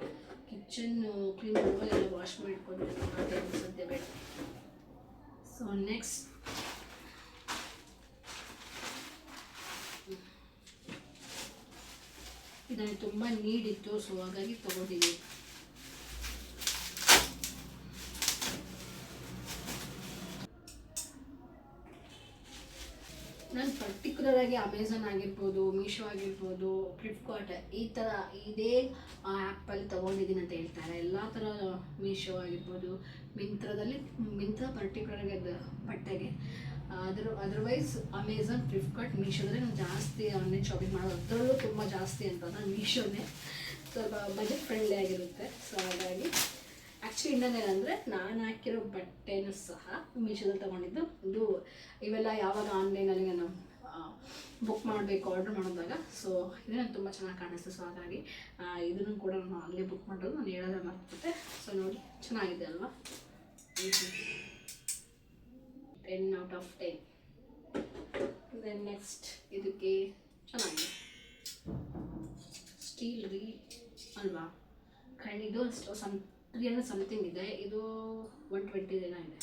ಕಿಚನ್ ಕ್ಲೀನ್ ಎಲ್ಲ ವಾಶ್ ಮಾಡಿಕೊಂಡು ಸದ್ಯ ಬೇಡ. ಸೊ ನೆಕ್ಸ್ಟ್ ಇದನ್ನು ತುಂಬ ನೀಡಿತ್ತು ಸೊ ಹಾಗಾಗಿ ತೊಗೊಂಡಿದ್ದೀನಿ ನಾನು ಆಗಿ ಅಮೆಝಾನ್ ಆಗಿರ್ಬೋದು ಮೀಶೋ ಆಗಿರ್ಬೋದು ಫ್ಲಿಪ್ಕಾರ್ಟ್ ಈ ಥರ ಇದೇ ಆ್ಯಪಲ್ಲಿ ತೊಗೊಂಡಿದ್ದೀನಿ ಅಂತ ಹೇಳ್ತಾರೆ. ಎಲ್ಲ ಥರ ಮೀಶೋ ಆಗಿರ್ಬೋದು ಮಿಂತ್ರದಲ್ಲಿ ಮಿಂತ್ರ ಪರ್ಟಿಕ್ಯುಲರ್ ಆಗಿ ಅದು ಬಟ್ಟೆಗೆ. ಅದ್ರ ಅದರ್ವೈಸ್ ಅಮೆಝಾನ್ ಫ್ಲಿಪ್ಕಾರ್ಟ್ ಮೀಶೋದಲ್ಲಿ ನಾನು ಜಾಸ್ತಿ ಆನ್ಲೈನ್ ಶಾಪಿಂಗ್ ಮಾಡೋದು ಅದರಲ್ಲೂ ತುಂಬ ಜಾಸ್ತಿ ನಾನು ಮೀಶೋನೇ ಸ್ವಲ್ಪ ಬಜೆಟ್ ಫ್ರೆಂಡ್ಲಿ ಆಗಿರುತ್ತೆ. ಸೊ ಹಾಗಾಗಿ ಆ್ಯಕ್ಚುಲಿ ಇನ್ನೊಂದೇನೆಂದರೆ ನಾನು ಹಾಕಿರೋ ಬಟ್ಟೆನೂ ಸಹ ಮೀಶೋದಲ್ಲಿ ತೊಗೊಂಡಿದ್ದು. ಇದು ಇವೆಲ್ಲ ಯಾವಾಗ ಆನ್ಲೈನಲ್ಲಿ ನಾನು ಬುಕ್ ಮಾಡಬೇಕು ಆರ್ಡ್ರ್ ಮಾಡಿದಾಗ ಸೊ ಇದು ತುಂಬ ಚೆನ್ನಾಗಿ ಕಾಣಿಸ್ತು. ಸೊ ಹಾಗಾಗಿ ಇದನ್ನು ಕೂಡ ನಾನು ಅಲ್ಲೇ ಬುಕ್ ಮಾಡೋದು. ನಾನು ಹೇಳೋದೇ ಸೊ ನೋಡಿ, ಚೆನ್ನಾಗಿದೆ ಅಲ್ವಾ? Ten out of ten then next ಇದಕ್ಕೆ ಚೆನ್ನಾಗಿದೆ. ಸ್ಟೀಲ್ ರೀ ಅಲ್ವಾ? ಖಂಡ್ ಇದು ಅಷ್ಟು ಸಮ್ ತ್ರೀ ಸಮಥಿಂಗ್ ಇದೆ. ಇದು ಒನ್ ಟ್ವೆಂಟಿ ದಿನ ಇದೆ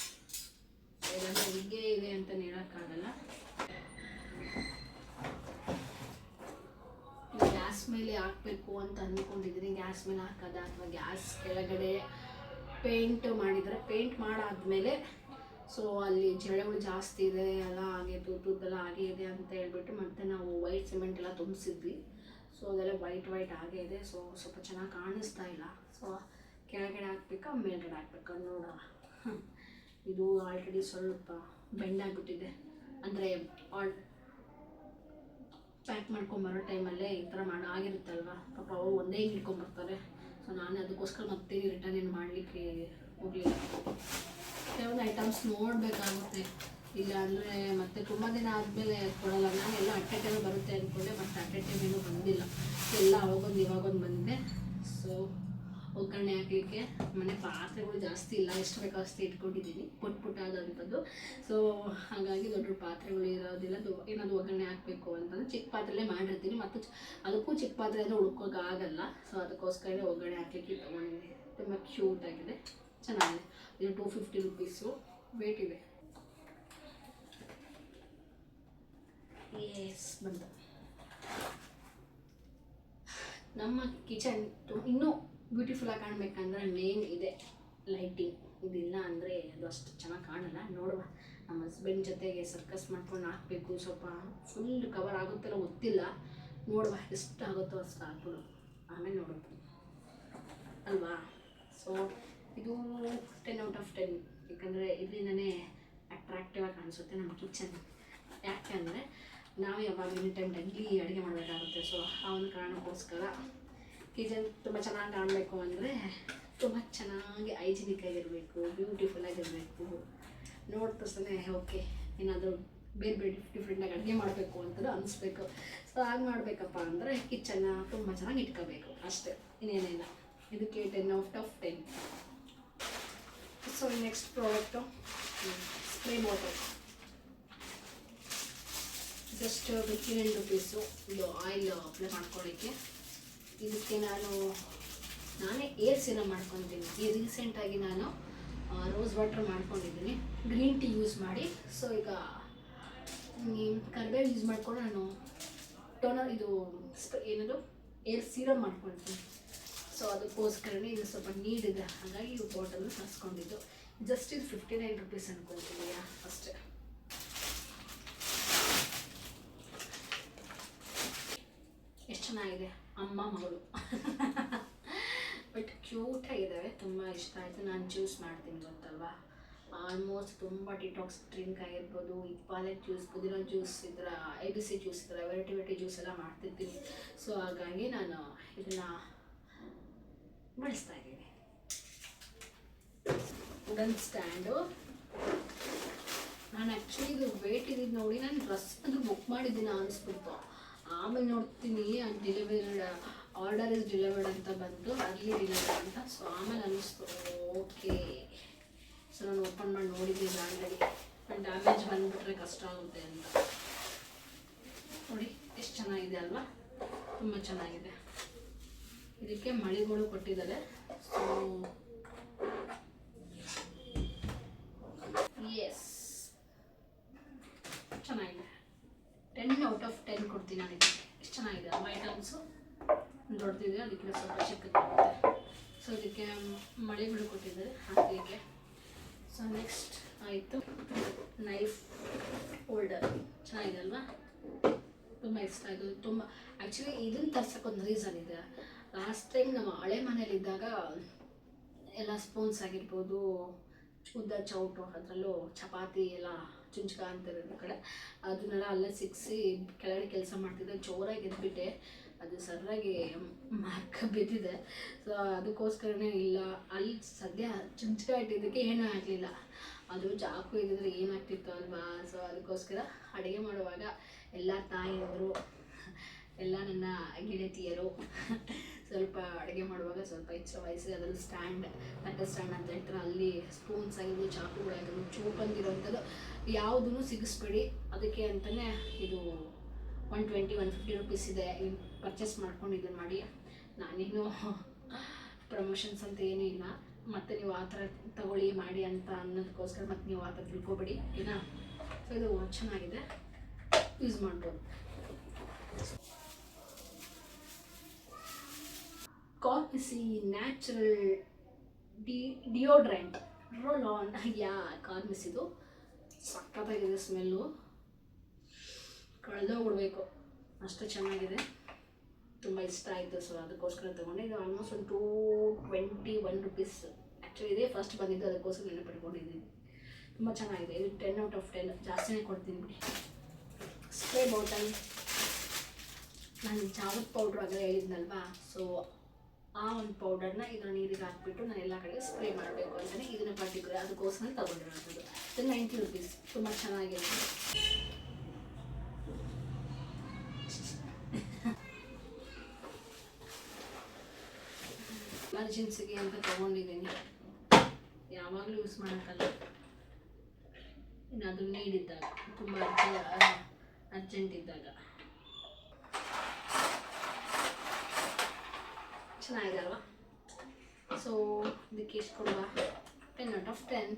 ಇದೆ ಅಂತ ಹೇಳೋಕ್ಕಾಗಲ್ಲ. ಗ್ಯಾಸ್ ಮೇಲೆ ಹಾಕಬೇಕು ಅಂತ ಅಂದ್ಕೊಂಡಿದ್ದೀನಿ ಗ್ಯಾಸ್ ಮೇಲೆ ಹಾಕೋದ ಅಥವಾ ಗ್ಯಾಸ್ ಕೆಳಗಡೆ ಪೇಂಟ್ ಮಾಡಿದರೆ. ಪೇಂಟ್ ಮಾಡಾದ್ಮೇಲೆ ಸೊ ಅಲ್ಲಿ ಜಳಗಳು ಜಾಸ್ತಿ ಇದೆ, ಎಲ್ಲ ಹಾಗೆ ತೂತುದ್ದೆಲ್ಲ ಹಾಗೆ ಇದೆ ಅಂತ ಹೇಳ್ಬಿಟ್ಟು ಮತ್ತೆ ನಾವು ವೈಟ್ ಸಿಮೆಂಟ್ ಎಲ್ಲ ತುಂಬಿಸಿದ್ವಿ. ಸೊ ಅದೆಲ್ಲ ವೈಟ್ ವೈಟ್ ಹಾಗೆ ಇದೆ. ಸೊ ಸ್ವಲ್ಪ ಚೆನ್ನಾಗಿ ಕಾಣಿಸ್ತಾ ಇಲ್ಲ. ಸೊ ಕೆಳಗಡೆ ಹಾಕ್ಬೇಕಾ, ಮೇಲ್ಗಡೆ ಹಾಕ್ಬೇಕಾ ನೋಡೋಣ. ಇದು ಆಲ್ರೆಡಿ ಸ್ವಲ್ಪ ಬೆಂಡ್ ಆಗಿಬಿಟ್ಟಿದೆ. ಅಂದರೆ ಆಲ್ ಪ್ಯಾಕ್ ಮಾಡ್ಕೊಂಬರೋ ಟೈಮಲ್ಲೇ ಈ ಥರ ಮಾಡಿ, ಆಗಿರುತ್ತಲ್ವ? ಪಾಪ ಅವರು ಒಂದೇ ಹಿಡ್ಕೊಂಬರ್ತಾರೆ. ಸೊ ನಾನು ಅದಕ್ಕೋಸ್ಕರ ಮತ್ತೆ ರಿಟರ್ನ್ ಏನು ಮಾಡಲಿಕ್ಕೆ ಹೋಗಲಿಲ್ಲ. ಕೆಲವೊಂದು ಐಟಮ್ಸ್ ನೋಡಬೇಕಾಗುತ್ತೆ. ಇಲ್ಲ ಅಂದರೆ ಮತ್ತೆ ತುಂಬ ದಿನ ಆದಮೇಲೆ ಕೊಡಲ್ಲ. ನಾನು ಎಲ್ಲ ಅಟ್ಟೆ ಟೈಮ್ ಬರುತ್ತೆ ಅಂದ್ಕೊಂಡೆ ಮತ್ತೆ ಅಟ್ಟೆ ಟೈಮ್ ಏನೂ ಬಂದಿಲ್ಲ. ಎಲ್ಲ ಅವಾಗೊಂದು ಇವಾಗೊಂದು ಬಂದಿದೆ. ಸೊ ಒಗ್ಗರಣೆ ಹಾಕಲಿಕ್ಕೆ ಮನೆ ಪಾತ್ರೆಗಳು ಜಾಸ್ತಿ ಇಲ್ಲ, ಎಷ್ಟು ಬೇಕೋ ಅಷ್ಟು ಇಟ್ಕೊಂಡಿದ್ದೀನಿ, ಪುಟ್ ಪುಟ್ಟಾದಂಥದ್ದು ಸೊ ಹಾಗಾಗಿ ದೊಡ್ಡ ಪಾತ್ರೆಗಳು ಇರೋದಿಲ್ಲ. ಏನಾದರೂ ಒಗ್ಗರಣೆ ಹಾಕಬೇಕು ಅಂತಂದ್ರೆ ಚಿಕ್ಕ ಪಾತ್ರೆಲೇ ಮಾಡಿರ್ತೀನಿ. ಮತ್ತು ಅದಕ್ಕೂ ಚಿಕ್ಕ ಪಾತ್ರೆ ಅಂದರೆ ಆಗಲ್ಲ. ಸೊ ಅದಕ್ಕೋಸ್ಕರ ಒಗ್ಗರಣೆ ಹಾಕ್ಲಿಕ್ಕೆ ತೊಗೊಂಡಿದ್ದೀನಿ ತುಂಬ ಕ್ಯೂಟ್ ಆಗಿದೆ. ಚೆನ್ನಾಗಿದೆ. ಇದು ಟೂ ಫಿಫ್ಟಿ ರುಪೀಸು ವೇಟ್ ಇದೆ. ಎಸ್ ಬಂತು. ನಮ್ಮ ಕಿಚನ್ ಇನ್ನೂ ಬ್ಯೂಟಿಫುಲ್ಲಾಗಿ ಕಾಣಬೇಕಂದ್ರೆ ಮೇನ್ ಇದೆ. ಲೈಟಿಂಗ್ ಇದಿಲ್ಲ ಅಂದರೆ ಅದು ಅಷ್ಟು ಚೆನ್ನಾಗಿ ಕಾಣಲ್ಲ. ನೋಡುವ. ನಮ್ಮ ಹಸ್ಬೆಂಡ್ ಜೊತೆಗೆ ಸರ್ಕಸ್ ಮಾಡ್ಕೊಂಡು ಹಾಕಬೇಕು. ಸ್ವಲ್ಪ ಫುಲ್ ಕವರ್ ಆಗುತ್ತಲ್ಲ ಗೊತ್ತಿಲ್ಲ. ನೋಡುವ. ಎಷ್ಟು ಆಗುತ್ತೋ ಅಷ್ಟು ಹಾಕ್ಬಿಡು. ಆಮೇಲೆ ನೋಡೋದು ಅಲ್ವಾ? ಸೊ ಇದು ಟೆನ್ ಔಟ್ ಆಫ್ ಟೆನ್ ಯಾಕಂದರೆ ಇದರಿಂದನೇ ಅಟ್ರಾಕ್ಟಿವ್ ಆಗಿ ಕಾಣಿಸುತ್ತೆ ನಮ್ಮ ಕಿಚನ್ ಯಾಕೆಂದರೆ ನಾವು ಯಾವಾಗ ಎನಿ ಟೈಮ್ ಡೈಲಿ ಅಡುಗೆ ಮಾಡಬೇಕಾಗುತ್ತೆ. ಸೊ ಆ ಒಂದು ಕಾರಣಕ್ಕೋಸ್ಕರ ಕಿಚನ್ ತುಂಬ ಚೆನ್ನಾಗಿ ಕಾಣಬೇಕು ಅಂದರೆ ತುಂಬ ಚೆನ್ನಾಗಿ ಹೈಜಿನಿಕ್ ಆಗಿರಬೇಕು ಬ್ಯೂಟಿಫುಲ್ ಆಗಿರಬೇಕು. ತಕ್ಷಣ ಓಕೆ ಏನಾದರೂ ಬೇರೆ ಬೇರೆ ಡಿಫ್ರೆಂಟಾಗಿ ಅಡುಗೆ ಮಾಡಬೇಕು ಅಂತಲೂ ಅನಿಸ್ಬೇಕು. ಸೊ ಹಾಗೆ ಮಾಡಬೇಕಪ್ಪ ಅಂದರೆ ಕಿಚನ್ನ ತುಂಬ ಚೆನ್ನಾಗಿ ಇಟ್ಕೋಬೇಕು ಅಷ್ಟೇ, ಇನ್ನೇನಿಲ್ಲ. ಇದಕ್ಕೆ ten out of ten so next product spray bottle just fifteen rupees ಇದು ಆಯಿಲ್ ಅಪ್ಲೈ ಮಾಡ್ಕೊಳ್ಳಿಕ್ಕೆ. ಇದಕ್ಕೆ ನಾನು, ನಾನೇ ಏರ್ ಸಿರಮ್ ಮಾಡ್ಕೊತೀನಿ ಈ ರೀಸೆಂಟಾಗಿ ನಾನು ರೋಸ್ ವಾಟರ್ ಮಾಡ್ಕೊಂಡಿದ್ದೀನಿ. ಗ್ರೀನ್ ಟೀ ಯೂಸ್ ಮಾಡಿ. ಸೊ ಈಗ ಕರ್ಬೇವು ಯೂಸ್ ಮಾಡಿಕೊಂಡು ನಾನು ಟೋನರ್ ಇದು ಏನದು? ಏರ್ ಸೀರಮ್ ಮಾಡ್ಕೊಳ್ತೀನಿ. ಸೊ ಅದಕ್ಕೋಸ್ಕರನೇ ಇದು ಸ್ವಲ್ಪ ನೀಡಿದೆ ಹಾಗಾಗಿ ಈ ಬಾಟಲ್ ತರಿಸ್ಕೊಂಡಿದ್ದು. ಜಸ್ಟ್ ಇದು ಫಿಫ್ಟಿ ನೈನ್ ರುಪೀಸ್ ಅನ್ಕೊಳ್ತೀನಿ ಅಷ್ಟೇ ಎಷ್ಟು ಚೆನ್ನಾಗಿದೆ. ಅಮ್ಮ ಮಗಳು. ಬಟ್ ಕ್ಯೂಟ್ ಆಗಿದ್ದಾವೆ. ತುಂಬ ಇಷ್ಟ ಆಯಿತು. ನಾನು ಜ್ಯೂಸ್ ಮಾಡ್ತೀನಿ ಗೊತ್ತಲ್ವಾ? ಆಲ್ಮೋಸ್ಟ್ ತುಂಬ ಡಿಟಾಕ್ಸ್ ಡ್ರಿಂಕ್ ಆಗಿರ್ಬೋದು. ಈ ಪಾಲಕ್ ಜ್ಯೂಸ್ ಪುದೀನ ಜ್ಯೂಸ್ ಈ ಥರ ಬಿ ಸಿ ಜ್ಯೂಸ್ ಈ ಥರ ವೆರೈಟಿ ವೆರೈಟಿ ಜ್ಯೂಸ್ ಎಲ್ಲ ಮಾಡ್ತಿರ್ತೀನಿ. ಸೊ ಹಾಗಾಗಿ ನಾನು ಇದನ್ನು ಬಳಸ್ತಾ ಇದ್ದೀನಿ. ವುಡನ್ ಸ್ಟ್ಯಾಂಡು ನಾನು ಆ್ಯಕ್ಚುಲಿ ಇದು ವೇಟ್ ಇದ್ದಿದ್ದು ನೋಡಿ, ನಾನು ಡ್ರೆಸ್ ಅಂದ್ರೆ ಬುಕ್ ಮಾಡಿದ್ದೀನಿ ಅನಿಸ್ಬಿಡ್ತು. ಆಮೇಲೆ ನೋಡ್ತೀನಿ ಡೆಲಿವರಿ ಆರ್ಡರ್ ಇಸ್ ಡೆಲಿವರ್ಡ್ ಅಂತ ಬಂತು ಅಲ್ಲಿ ಡೆಲಿವರ್ಡ್ ಅಂತ ಸೊ ಆಮೇಲೆ ಅನ್ನಿಸ್ತು. ಓಕೆ ಸೊ ನಾನು ಓಪನ್ ಮಾಡಿ ನೋಡಿದ್ದೀನಿ ಆಲ್ರೆಡಿ ಡ್ಯಾಮೇಜ್ ಬಂದುಬಿಟ್ರೆ ಕಷ್ಟ ಆಗುತ್ತೆ ಅಂತ. ನೋಡಿ, ಎಷ್ಟು ಚೆನ್ನಾಗಿದೆ ಅಲ್ವಾ? ತುಂಬ ಚೆನ್ನಾಗಿದೆ. ಇದಕ್ಕೆ ಮಳಿಗಳು ಕೊಟ್ಟಿದ್ದಾರೆ. ಸೊ ಎಸ್ ಚೆನ್ನಾಗಿದೆ. ಟೆನ್ ಔಟ್ ಆಫ್ ಟೆನ್ ಕೊಡ್ತೀನಿ ನಾನು ಇದಕ್ಕೆ. ಎಷ್ಟು ಚೆನ್ನಾಗಿದೆ ಅಲ್ವಾ ಐಟಮ್ಸು ದೊಡ್ಡದಿದೆ, ಅದಕ್ಕೆ ಸ್ವಲ್ಪ ಚಿಕ್ಕದಾಗುತ್ತೆ ಸೊ ಇದಕ್ಕೆ ಮಳೆಗಳು ಕೊಟ್ಟಿದ್ದಾರೆ ಹಾಕಲಿಕ್ಕೆ ಸೊ ನೆಕ್ಸ್ಟ್ ಆಯಿತು. ನೈಫ್ ಹೋಲ್ಡರ್ ಚೆನ್ನಾಗಿದೆ ಅಲ್ವಾ? ತುಂಬ ಇಷ್ಟ ಆಯಿತು. ತುಂಬ ಆ್ಯಕ್ಚುಲಿ ಇದನ್ನು ತರ್ಸೋಕ್ಕೊಂದು ರೀಸನ್ ಇದೆ. ಲಾಸ್ಟ್ ಟೈಮ್ ನಮ್ಮ ಹಳೆ ಮನೇಲಿದ್ದಾಗ ಎಲ್ಲ ಸ್ಪೂನ್ಸ್ ಆಗಿರ್ಬೋದು ಉದ್ದ ಚೌಟು ಅದರಲ್ಲೂ ಚಪಾತಿ ಎಲ್ಲ ಚುಂಚಕ ಅಂತಿರೋದು ಕಡೆ. ಅದನ್ನೆಲ್ಲ ಅಲ್ಲೇ ಸಿಕ್ಸಿ ಕೆಳಗಡೆ ಕೆಲಸ ಮಾಡ್ತಿದ್ದೆ. ಜೋರಾಗಿ ಎದ್ಬಿಟ್ಟೆ. ಅದು ಸರಿಯಾಗಿ ಮಾರ್ಕ ಬಿದ್ದಿದೆ. ಸೊ ಅದಕ್ಕೋಸ್ಕರನೇ ಇಲ್ಲ. ಅಲ್ಲಿ ಸದ್ಯ ಚುಂಚಕ ಇಟ್ಟಿದ್ದಕ್ಕೆ ಏನೂ ಆಗಲಿಲ್ಲ. ಅದು ಚಾಕು ಇದ್ದಿದ್ರೆ ಏನಾಗ್ತಿತ್ತು ಅಲ್ವಾ? ಸೊ ಅದಕ್ಕೋಸ್ಕರ ಅಡುಗೆ ಮಾಡುವಾಗ ಎಲ್ಲ ತಾಯಿಯವರು ಎಲ್ಲ ನನ್ನ ಗೆಳತಿಯರು ಸ್ವಲ್ಪ ಅಡುಗೆ ಮಾಡುವಾಗ ಸ್ವಲ್ಪ ಹೆಚ್ಚು ವಯಸ್ಸು ಅದರಲ್ಲಿ ಸ್ಟ್ಯಾಂಡ್ ತಟ್ಟೆ ಸ್ಟ್ಯಾಂಡ್ ಅಂತ ಹೇಳ್ತಾರೆ. ಅಲ್ಲಿ ಸ್ಪೂನ್ಸ್ ಆಗಿರ್ಬೋದು, ಚಾಕುಗಳಾಗಿರ್ಬೋದು ಚೂಪ್ ಅಂದಿರೋಂಥದ್ದು ಯಾವುದೂ ಸಿಗಿಸ್ಬೇಡಿ. ಅದಕ್ಕೆ ಅಂತಲೇ ಇದು one twenty one fifty rupees ಇದೆ. ಪರ್ಚೇಸ್ ಮಾಡ್ಕೊಂಡು ಇದನ್ನು ಮಾಡಿ. ನಾನೇನು ಪ್ರಮೋಷನ್ಸ್ ಅಂತ ಏನೂ ಇಲ್ಲ. ಮತ್ತು ನೀವು ಆ ಥರ ತಗೊಳ್ಳಿ, ಮಾಡಿ ಅಂತ ಅನ್ನೋದಕ್ಕೋಸ್ಕರ ಮತ್ತು ನೀವು ಆ ಥರ ತಿಳ್ಕೊಬೇಡಿ. ಓಕೆನಾ ಸೊ ಇದು ಚೆನ್ನಾಗಿದೆ. ಯೂಸ್ ಮಾಡ್ಬೋದು. ಕಾಫಿಸಿ ನ್ಯಾಚುರಲ್ ಡಿ ಡಿಯೋಡ್ರೆಂಟ್ ರೋಲ್ ಆನ್ ಯಾ ಕಾರ್ಮಿಸ್ ಇದು ಸಖತ್ತಾಗಿದೆ ಸ್ಮೆಲ್ಲು ಕಳೆದೋಗ್ಬಿಡ್ಬೇಕು ಅಷ್ಟು ಚೆನ್ನಾಗಿದೆ. ತುಂಬ ಇಷ್ಟ ಆಯಿತು. ಸೊ ಅದಕ್ಕೋಸ್ಕರ ತೊಗೊಂಡೆ. ಇದು ಆಲ್ಮೋಸ್ಟ್ ಒಂದು two twenty one rupees actually ಇದೇ ಫಸ್ಟ್ ಬಂದಿದ್ದು. ಅದಕ್ಕೋಸ್ಕರ ನೆನಪಿಟ್ಕೊಂಡಿದ್ದೀನಿ ತುಂಬ ಚೆನ್ನಾಗಿದೆ. ಇದು ಟೆನ್ ಔಟ್ ಆಫ್ ಟೆನ್ ಜಾಸ್ತಿನೇ ಕೊಡ್ತೀನಿ ಬಿಡಿ. ಸ್ಪ್ರೇ ಬಾಟಲ್ ನಾನು ಜಾವತ್ ಪೌಡ್ರ್ ಆಗಲೇ ಹೇಳಿದ್ನಲ್ವಾ? ಸೊ ಆ ಒಂದು ಪೌಡರ್ನ ಇದರ ನೀರಿಗೆ ಹಾಕ್ಬಿಟ್ಟು ನಾನು ಎಲ್ಲ ಕಡೆ ಸ್ಪ್ರೇ ಮಾಡಬೇಕು ಅಂತಲೇ ಇದನ್ನ ಪರ್ಟಿಕ್ಯುಲರ್ ಅದಕ್ಕೋಸ್ಕರ ತಗೊಂಡಿರೋಂಥದ್ದು. ಇದು ನೈಂಟಿ ರುಪೀಸ್ ತುಂಬ ಚೆನ್ನಾಗಿದೆ ಎಲ್ಲ ಎಮರ್ಜೆನ್ಸಿಗೆ ಅಂತ ತೊಗೊಂಡಿದ್ದೀನಿ. ಯಾವಾಗಲೂ ಯೂಸ್ ಮಾಡೋಕ್ಕಲ್ಲ. ಇನ್ನು ಅದು ನೀಡಿದ್ದಾಗ, ತುಂಬ ಅರ್ಜೆಂಟ್ ಇದ್ದಾಗ. ಚೆನ್ನಾಗಿದೆ ಅಲ್ವಾ ಸೊ ಇದಕ್ಕೆ ಎಷ್ಟು ಕೊಡುವ ten out of ten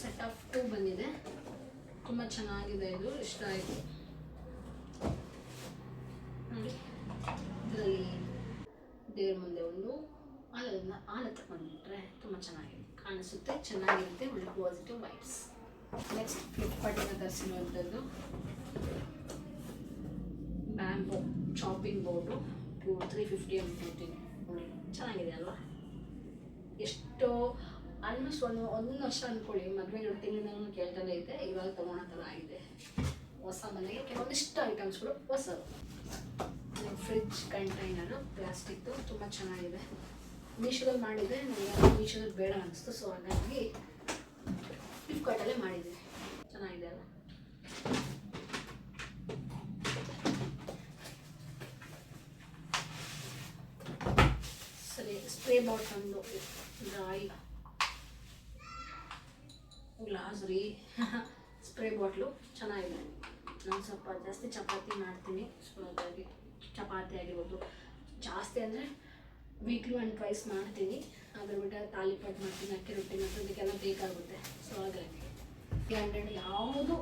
set of two ಬಂದಿದೆ. ತುಂಬ ಚೆನ್ನಾಗಿದೆ ಇದು. ಇಷ್ಟ ಆಯಿತು. ನೋಡಿ. ಇದರಲ್ಲಿ ದೇವ್ರ ಮುಂದೆ ಒಂದು ಹಾಲನ್ನು ಹಾಲು ತಗೊಂಡ್ಬಿಟ್ರೆ ತುಂಬ ಚೆನ್ನಾಗಿದೆ. ಕಾಣಿಸುತ್ತೆ, ಚೆನ್ನಾಗಿರುತ್ತೆ, ಒಳ್ಳೆ ಪಾಸಿಟಿವ್ ವೈಬ್ಸ್ ನೆಕ್ಸ್ಟ್ ಫ್ಲಿಪ್ಕಾರ್ಟಿಂದ ತರಿಸಿರುವಂಥದ್ದು. Bamboo chopping board to three fifty ಅನ್ಕೊಳ್ತೀನಿ ಚೆನ್ನಾಗಿದೆ ಅಲ್ವಾ? ಎಷ್ಟೋ ಆಲ್ಮೋಸ್ಟ್ ಒಂದು ಒಂದು ವರ್ಷ ಅಂದ್ಕೊಳ್ಳಿ ಮದುವೆ ಎರಡು ತಿಂಗಳಿಂದ ಕೇಳ್ತಾನೆ ಇದೆ. ಇವಾಗ ತೊಗೊಳೋ ಥರ ಆಗಿದೆ. ಹೊಸ ಮನೆಗೆ ಕೆಲವೊಂದಿಷ್ಟು ಐಟಮ್ಸ್ಗಳು ಹೊಸದು. ಫ್ರಿಡ್ಜ್ ಕಂಟೈನರು ಪ್ಲಾಸ್ಟಿಕ್ದು ತುಂಬ ಚೆನ್ನಾಗಿದೆ. ಮೀಶೋದಲ್ಲಿ ಮಾಡಿದೆ ನನಗೆ ಮೀಶೋದಲ್ಲಿ ಬೇಡ ಅನಿಸ್ತು. ಸೊ ಹಾಗಾಗಿ ಫ್ಲಿಪ್ಕಾರ್ಟಲ್ಲೇ ಮಾಡಿದ್ದೆ ಚೆನ್ನಾಗಿದೆ ಅಲ್ಲ? ಸರಿ spray ಬಾಟಲ್ದು dry glass re spray bottle ಚೆನ್ನಾಗಿದೆ. ನಾನು ಸ್ವಲ್ಪ ಜಾಸ್ತಿ ಚಪಾತಿ ಮಾಡ್ತೀನಿ. ಸ್ಮೂತಾಗಿ ಚಪಾತಿ ಆಗಿರ್ಬೋದು. ಜಾಸ್ತಿ ಅಂದರೆ ವೀಕ್ಲಿ ಒನ್ ಟ್ವೈಸ್ ಮಾಡ್ತೀನಿ. ಅದ್ರ ಬಿಟ್ಟು ತಾಲಿಪಟ್ಟು ಮಾಡ್ತೀನಿ, ಅಕ್ಕಿ ರೊಟ್ಟಿ ಮಾಡ್ತೀನಿ ಇದಕ್ಕೆಲ್ಲ ಬೇಕಾಗುತ್ತೆ. ಸೊ ಹಾಗಾಗಿ ತ್ರೀ ಯಾವುದು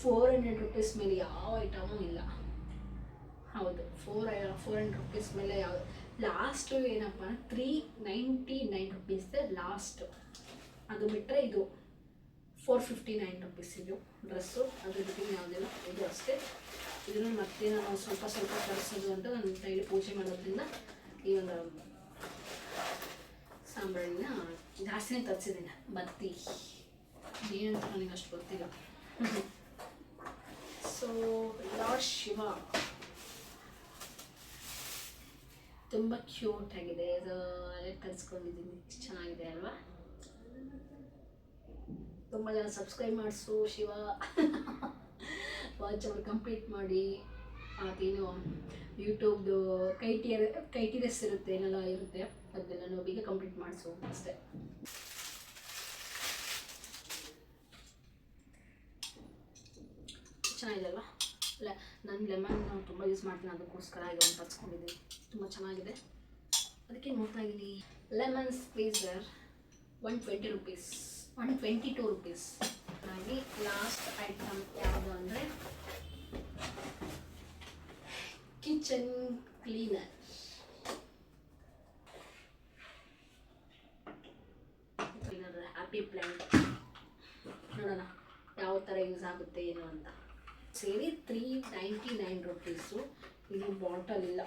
ಫೋರ್ ಹಂಡ್ರೆಡ್ ರುಪೀಸ್ ಮೇಲೆ ಯಾವ ಐಟಮೂ ಇಲ್ಲ. ಹೌದು ಫೋರ್ ಫೋರ್ ಹಂಡ್ರೆಡ್ ರುಪೀಸ್ ಮೇಲೆ ಯಾವ ಲಾಸ್ಟು ಏನಪ್ಪ ತ್ರೀ ನೈಂಟಿ ನೈನ್ ರುಪೀಸ್ದೆ ಲಾಸ್ಟು ಅದು ಬಿಟ್ಟರೆ ಇದು ಫೋರ್ ಫಿಫ್ಟಿ ನೈನ್ ರುಪೀಸ್ ಇದು ಡ್ರೆಸ್ಸು ಅದ್ರ ಜೊತೆಗೆ ಯಾವುದಿಲ್ಲ, ಇದು ಅಷ್ಟೇ. ಇದನ್ನು ಮತ್ತೆ ಸ್ವಲ್ಪ ಸ್ವಲ್ಪ ತರಿಸೋದು ಅಂತ ನಾನು ಡೈಲಿ ಪೂಜೆ ಮಾಡೋದ್ರಿಂದ ಈ ಒಂದು ಸಾಂಬಾರಿನ ಜಾಸ್ತಿನೇ ತರಿಸಿದ್ದೀನಿ ಬತ್ತಿ ಏನಂತ ನನಗೆ ಅಷ್ಟು ಗೊತ್ತಿಲ್ಲ. So Lord Shiva? ತುಂಬ ಕ್ಯೂಟ್ ಆಗಿದೆ. ಅದು ಅಲ್ಲೇ ತರಿಸ್ಕೊಂಡಿದ್ದೀನಿ ಚೆನ್ನಾಗಿದೆ ಅಲ್ವಾ? ತುಂಬ ಜನ ಸಬ್ಸ್ಕ್ರೈಬ್ ಮಾಡಿಸು ಶಿವ. ವಾಚ್ ಅವ್ರು ಕಂಪ್ಲೀಟ್ ಮಾಡಿ. ಅದೇನು ಯೂಟ್ಯೂಬ್ದು ಕ್ರೈಟೀರಿಯ ಕ್ರೈಟೀರಿಯಸ್ ಇರುತ್ತೆ ಏನೆಲ್ಲ ಇರುತ್ತೆ. ಅದನ್ನೆಲ್ಲ ಬೇಗ ಕಂಪ್ಲೀಟ್ ಮಾಡಿಸು ಅಷ್ಟೇ. ಚೆನ್ನಾಗಿದೆ ಇಲ್ಲ ನಾನು ಲೆಮನ್ ತುಂಬ ಯೂಸ್ ಮಾಡ್ತೀನಿ, ಅದಕ್ಕೋಸ್ಕರ ಒಂದು ತರಿಸ್ಕೊಂಡಿದ್ದೀನಿ ತುಂಬ ಚೆನ್ನಾಗಿದೆ. ಅದಕ್ಕೆ ನೋಡ್ತಾ ಇದ್ದೀನಿ. Lemon squeezer one twenty rupees one twenty two rupees ಹಾಗಾಗಿ ಲಾಸ್ಟ್ ಐಟಮ್ ಯಾವುದು ಅಂದರೆ ಕಿಚನ್ ಕ್ಲೀನರ್ ಆಗುತ್ತೆ ಏನು ಅಂತ. ಸೇರಿ ತ್ರೀ ನೈಂಟಿ ನೈನ್ ರುಪೀಸು ಇದು ಬಾಟಲ್ ಇಲ್ಲ.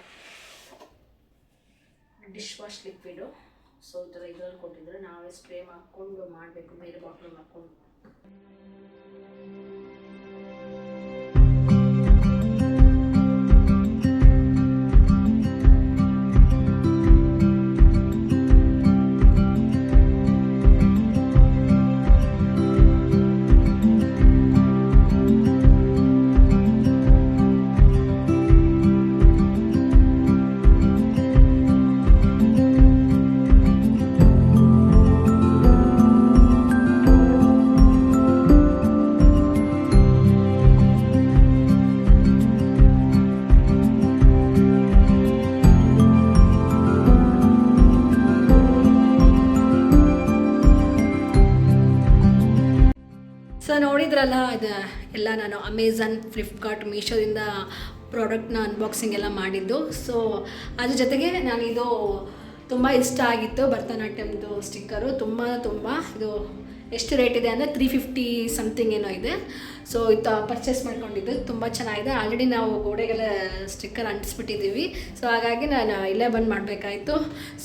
ಡಿಶ್ ವಾಶ್ ಲಿಕ್ವಿಡು ಸೊ ಈ ಥರ ಇದರಲ್ಲಿ ಕೊಟ್ಟಿದ್ರೆ ನಾವೇ ಸ್ಪ್ರೇ ಮಾಡಿಕೊಂಡು ಮಾಡಬೇಕು, ಬೇರೆ ಬಾಟ್ಲಲ್ಲಿ ಹಾಕ್ಕೊಂಡು ಎಲ್ಲ ನಾನು ಅಮೆಝಾನ್ ಫ್ಲಿಪ್ಕಾರ್ಟ್ ಮೀಶೋದಿಂದ ಪ್ರಾಡಕ್ಟ್ನ ಅನ್ಬಾಕ್ಸಿಂಗ್ ಎಲ್ಲ ಮಾಡಿದ್ದು. ಸೊ ಅದ್ರ ಜೊತೆಗೆ ನಾನಿದು ತುಂಬ ಇಷ್ಟ ಆಗಿತ್ತು ಭರತನಾಟ್ಯಮ್ದು ಸ್ಟಿಕ್ಕರು ತುಂಬ ತುಂಬ ಇದು ಎಷ್ಟು ರೇಟ್ ಇದೆ ಅಂದರೆ ತ್ರೀ ಫಿಫ್ಟಿ ಸಮಥಿಂಗ್ ಏನೋ ಇದೆ. ಸೊ ಇತ್ತು ಪರ್ಚೇಸ್ ಮಾಡ್ಕೊಂಡಿದ್ದು. ತುಂಬ ಚೆನ್ನಾಗಿದೆ. ಆಲ್ರೆಡಿ ನಾವು ಗೋಡೆಗೆಲ್ಲ ಸ್ಟಿಕ್ಕರ್ ಅಂಟಿಸ್ಬಿಟ್ಟಿದ್ದೀವಿ. ಸೊ ಹಾಗಾಗಿ ನಾನು ಇಲ್ಲೇ ಬಂದು ಮಾಡಬೇಕಾಯಿತು.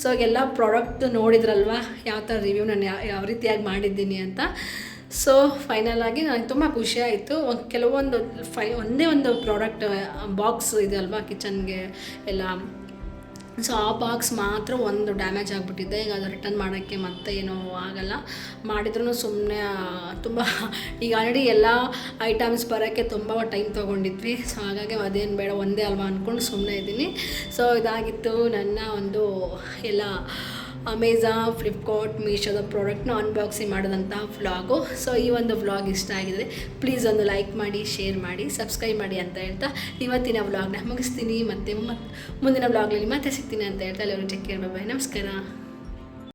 ಸೊ ಎಲ್ಲ ಪ್ರಾಡಕ್ಟ್ ನೋಡಿದ್ರಲ್ವ? ಯಾವ ಥರ ರಿವ್ಯೂ ನಾನು ಯಾವ ಯಾವ ರೀತಿಯಾಗಿ ಮಾಡಿದ್ದೀನಿ ಅಂತ. ಸೊ ಫೈನಲ್ ಆಗಿ ನನಗೆ ತುಂಬ ಖುಷಿ ಆಯಿತು. ಒಂದು ಕೆಲವೊಂದು ಫೈ, ಒಂದೇ ಒಂದು ಪ್ರಾಡಕ್ಟ್ ಬಾಕ್ಸ್ ಇದೆ ಅಲ್ವಾ ಕಿಚನ್ಗೆ ಎಲ್ಲ. ಸೊ ಆ ಬಾಕ್ಸ್ ಮಾತ್ರ ಒಂದು ಡ್ಯಾಮೇಜ್ ಆಗಿಬಿಟ್ಟಿದೆ. ಈಗ ಅದು ರಿಟರ್ನ್ ಮಾಡೋಕ್ಕೆ ಮತ್ತೆ ಏನೂ ಆಗಲ್ಲ. ಮಾಡಿದ್ರೂ ಸುಮ್ಮನೆ ತುಂಬ, ಈಗ ಆಲ್ರೆಡಿ ಎಲ್ಲ ಐಟಮ್ಸ್ ಬರೋಕ್ಕೆ ತುಂಬ ಟೈಮ್ ತೊಗೊಂಡಿದ್ವಿ. ಸೊ ಹಾಗಾಗಿ ಅದೇನು ಬೇಡ, ಒಂದೇ ಅಲ್ವಾ ಅಂದ್ಕೊಂಡು ಸುಮ್ಮನೆ ಇದ್ದೀನಿ. ಸೊ ಇದಾಗಿತ್ತು ನನ್ನ ಒಂದು ಎಲ್ಲ ಅಮೆಝಾನ್ ಫ್ಲಿಪ್ಕಾರ್ಟ್ ಮೀಶೋದ ಪ್ರಾಡಕ್ಟ್ನ ಅನ್ಬಾಕ್ಸಿಂಗ್ ಮಾಡಿದಂಥ ವ್ಲಾಗು ಸೊ ಈ ಒಂದು ವ್ಲಾಗ್ ಇಷ್ಟ ಆಗಿದೆ. ಪ್ಲೀಸ್ ಒಂದು ಲೈಕ್ ಮಾಡಿ ಶೇರ್ ಮಾಡಿ ಸಬ್ಸ್ಕ್ರೈಬ್ ಮಾಡಿ ಅಂತ ಹೇಳ್ತಾ ಇವತ್ತಿನ ವ್ಲಾಗ್ನ ಮುಗಿಸ್ತೀನಿ. ಮತ್ತು ಮತ್ ಮುಂದಿನ ವ್ಲಾಗ್ನಲ್ಲಿ ಮತ್ತೆ ಸಿಗ್ತೀನಿ ಅಂತ ಹೇಳ್ತಾ ಎಲ್ಲರೂ ಅವರು ಕೇರ್ ಬಾಯ್ ನಮಸ್ಕಾರ.